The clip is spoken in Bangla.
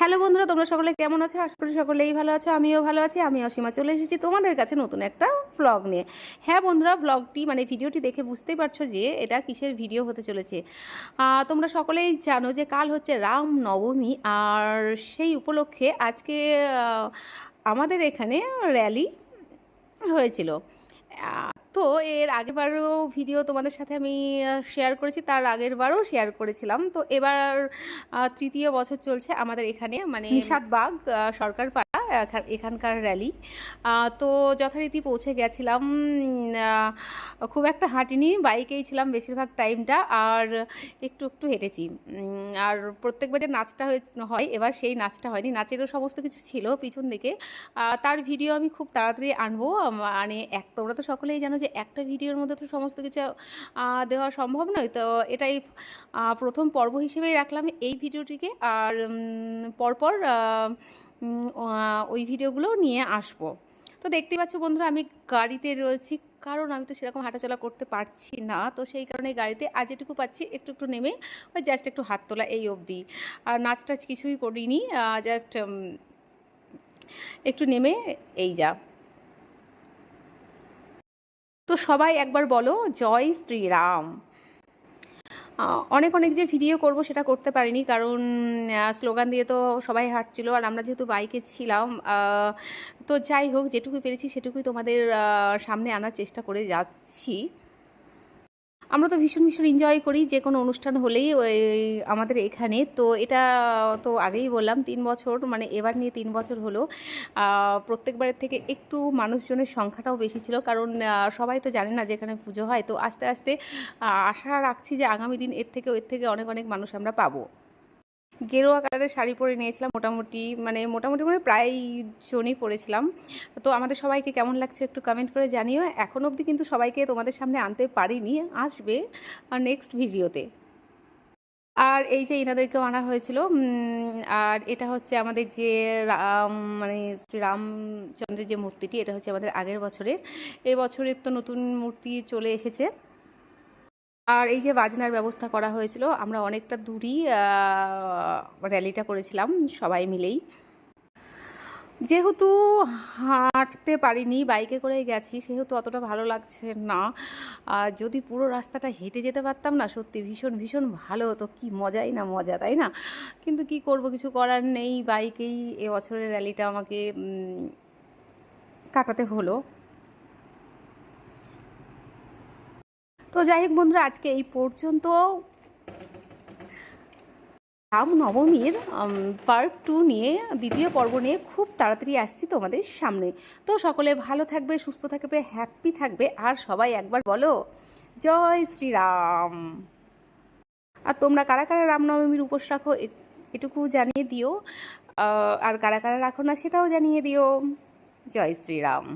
হ্যালো বন্ধুরা, তোমরা সকলে কেমন আছো? আশা করি সকলেই ভালো আছো, আমিও ভালো আছি আমি অসীমা চলে এসেছি তোমাদের কাছে নতুন একটা ভ্লগ নিয়ে। হ্যাঁ বন্ধুরা ভ্লগটি মানে ভিডিওটি দেখে বুঝতেই পারছ যে এটা কিসের ভিডিও হতে চলেছে। তোমরা সকলেই জানো যে কাল হচ্ছে রাম নবমী, আর সেই উপলক্ষে আজকে আমাদের এখানে র্যালি হয়েছিল। তো এর আগেরবারও ভিডিও তোমাদের সাথে আমি শেয়ার করেছি, তার আগের বারও শেয়ার করেছিলাম। তো এবার তৃতীয় বছর চলছে আমাদের এখানে মানে নিষাদবাগ বাঘ সরকার এখানকার র্যালি তো যথারীতি পৌঁছে গেছিলাম। খুব একটা হাঁটিনি বাইকেই ছিলাম বেশিরভাগ টাইমটা আর একটু একটু হেঁটেছি। আর প্রত্যেকবার যে নাচটা হয়ে এবার সেই নাচটা হয়নি। নাচেরও সমস্ত কিছু ছিল পিছন দিকে। তার ভিডিও আমি খুব তাড়াতাড়ি আনব। মানে এক, তোমরা তো সকলেই জানো যে একটা ভিডিওর মধ্যে তো সমস্ত কিছু দেওয়া সম্ভব নয়। তো এটাই প্রথম পর্ব হিসেবেই রাখলাম এই ভিডিওটিকে আর পরপর ওই ভিডিওগুলো নিয়ে আসব। তো দেখতে পাচ্ছ বন্ধুরা, আমি গাড়িতে রয়েছি, কারণ আমি তো সেরকম হাঁটাচলা করতে পারছি না। তো সেই কারণে গাড়িতে আজ এটুকু পাচ্ছি, একটু একটু নেমে ওই জাস্ট একটু হাত তোলা এই অবধি। আর নাচ টাচ কিছুই করিনি জাস্ট একটু নেমে এই যা। তো সবাই একবার বলো, জয় শ্রীরাম। অনেক অনেক যে ভিডিও করব সেটা করতে পারিনি, কারণ স্লোগান দিয়ে তো সবাই হাঁটছিল আর আমরা যেহেতু বাইকে ছিলাম তো যাই হোক যেটুকু পেরেছি সেটুকুই তোমাদের সামনে আনার চেষ্টা করে যাচ্ছি। আমরা তো ভীষণ ভীষণ এনজয় করি যে কোনো অনুষ্ঠান হলেই আমাদের এখানে। তো এটা তো আগেই বললাম, তিন বছর মানে এবার নিয়ে তিন বছর হলো। প্রত্যেকবারের থেকে একটু মানুষজনের সংখ্যাটাও বেশি ছিল, কারণ সবাই তো জানে না যে এখানে পুজো হয়। তো আস্তে আস্তে আশা রাখছি যে আগামী দিন এর থেকে এর থেকে অনেক অনেক মানুষ আমরা পাবো। গেরুয়া কালারের শাড়ি পরে নিয়েছিলাম মোটামুটি মানে মোটামুটি মানে প্রায় জনই পরেছিলাম। তো আমাদের সবাইকে কেমন লাগছে একটু কমেন্ট করে জানিও। এখন অবধি কিন্তু সবাইকে তোমাদের সামনে আনতে পারিনি, আসবে নেক্সট ভিডিওতে আর এই যে এনাদেরকেও আনা হয়েছিল আর এটা হচ্ছে আমাদের যে রাম মানে শ্রী রামচন্দ্রের যে মূর্তিটি, এটা হচ্ছে আমাদের আগের বছরের। এই বছরের তো নতুন মূর্তি চলে এসেছে। আর এই যে বাজনার ব্যবস্থা করা হয়েছিল, আমরা অনেকটা দূরই র্যালিটা করেছিলাম সবাই মিলেই। যেহেতু হাঁটতে পারিনি, বাইকে করে গেছি, সেহেতু অতটা ভালো লাগছে না। আর যদি পুরো রাস্তাটা হেঁটে যেতে পারতাম না, সত্যি ভীষণ ভীষণ ভালো হতো। কি মজাই না মজা, তাই না? কিন্তু কি করব, কিছু করার নেই, বাইকেই এবছরের র্যালিটা আমাকে কাটাতে হলো। তো যাই হোক বন্ধুরা, আজকে এই পর্যন্ত রাম নবমীর পার্ট টু নিয়ে, দ্বিতীয় পর্ব নিয়ে খুব তাড়াতাড়ি আসছি তোমাদের সামনে। তো সকলে ভালো থাকবে, সুস্থ থাকবে হ্যাপি থাকবে, আর সবাই একবার বলো, জয় শ্রীরাম। আর তোমরা কারা কারা রামনবমীর উপোস রাখো এটুকু জানিয়ে দিও। আর কারা কারা রাখো না, সেটাও জানিয়ে দিও। জয় শ্রীরাম।